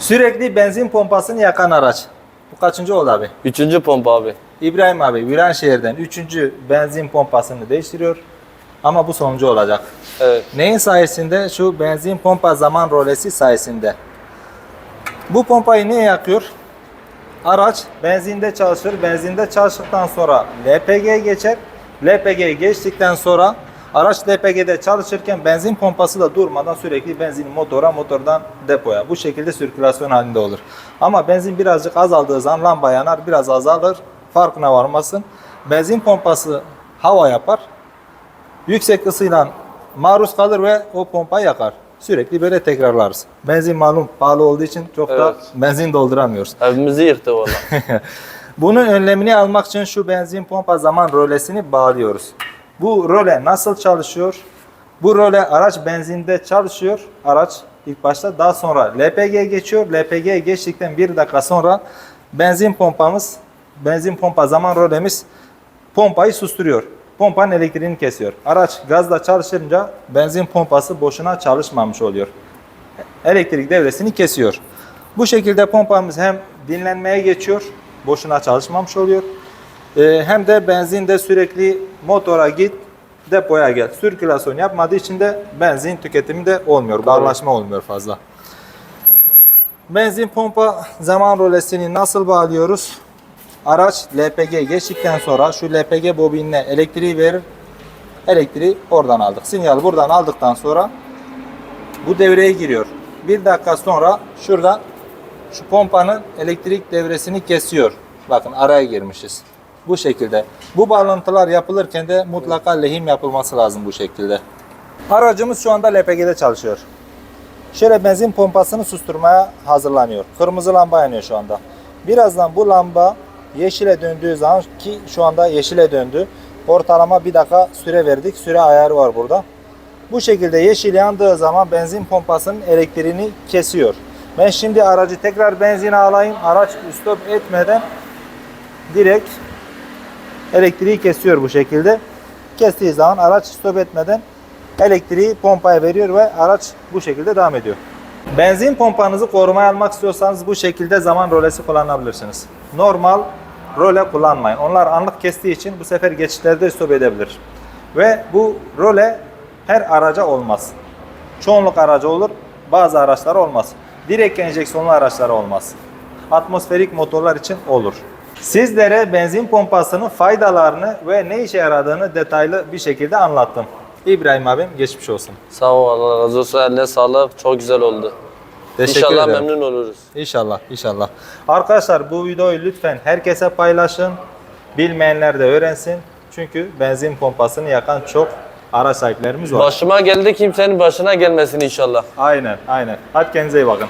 Sürekli benzin pompasını yakan araç. Bu kaçıncı oldu abi? Üçüncü pompa abi. İbrahim abi Viranşehir'den 3. benzin pompasını değiştiriyor. Ama bu sonuncu olacak. Evet. Neyin sayesinde? Şu benzin pompa zaman rolesi sayesinde. Bu pompayı niye yakıyor? Araç benzinde çalışır. Benzinde çalıştıktan sonra LPG geçer. LPG geçtikten sonra araç LPG'de çalışırken benzin pompası da durmadan sürekli benzin motora, motordan depoya. Bu şekilde sirkülasyon halinde olur. Ama benzin birazcık azaldığı zaman lamba yanar, biraz azalır. Farkına varmasın. Benzin pompası hava yapar yüksek ısıyla maruz kalır ve o pompayı yakar. Sürekli böyle tekrarlarız. Benzin malum pahalı olduğu için çok da Evet. benzin dolduramıyoruz. Evimizi yıktı valla. Bunun önlemini almak için şu benzin pompa zaman rölesini bağlıyoruz. Bu röle nasıl çalışıyor? Bu röle araç benzinde çalışıyor. Araç ilk başta daha sonra LPG geçiyor. LPG geçtikten bir dakika sonra benzin pompamız, benzin pompa zaman rölemiz pompayı susturuyor. Pompanın elektriğini kesiyor. Araç gazla çalışınca benzin pompası boşuna çalışmamış oluyor elektrik devresini kesiyor. Bu şekilde pompamız hem dinlenmeye geçiyor, boşuna çalışmamış oluyor. Ee, hem de benzinde sürekli motora git, depoya gel. Sirkülasyon yapmadığı için de benzin tüketimi de olmuyor, bağlaşma olmuyor fazla. Benzin pompa zaman rolesini nasıl bağlıyoruz? Araç LPG geçtikten sonra şu LPG bobinine elektriği verir. Elektriği oradan aldık. Sinyal buradan aldıktan sonra bu devreye giriyor. Bir dakika sonra şurada şu pompanın elektrik devresini kesiyor. Bakın araya girmişiz. Bu şekilde. Bu bağlantılar yapılırken de mutlaka lehim yapılması lazım bu şekilde. Aracımız şu anda LPG'de çalışıyor. Şöyle benzin pompasını susturmaya hazırlanıyor. Kırmızı lamba yanıyor şu anda. Birazdan bu lamba yeşile döndüğü zaman ki şu anda yeşile döndü. Ortalama bir dakika süre verdik. Süre ayarı var burada. Bu şekilde yeşil yandığı zaman benzin pompasının elektriğini kesiyor. Ben şimdi aracı tekrar benzine alayım. Araç stop etmeden direkt elektriği kesiyor bu şekilde. Kestiği zaman araç stop etmeden elektriği pompaya veriyor ve araç bu şekilde devam ediyor. Benzin pompanızı korumaya almak istiyorsanız bu şekilde zaman rolesi kullanabilirsiniz. Normal role kullanmayın. Onlar anlık kestiği için bu sefer geçitlerde stop edebilir. Ve bu role her araca olmaz. Çoğunluk aracı olur, bazı araçlar olmaz. Direkt enjeksiyonlu araçlara olmaz. Atmosferik motorlar için olur. Sizlere benzin pompasının faydalarını ve ne işe yaradığını detaylı bir şekilde anlattım. İbrahim abim geçmiş olsun. Sağ ol Allah razı olsun. Eline sağlık. Çok güzel oldu. Teşekkür İnşallah ederim. memnun oluruz. İnşallah, inşallah. Arkadaşlar bu videoyu lütfen herkese paylaşın. Bilmeyenler de öğrensin. Çünkü benzin pompasını yakan çok araç sahiplerimiz var. Başıma geldi kimsenin başına gelmesin inşallah. Aynen, aynen. Hadi kendinize iyi bakın.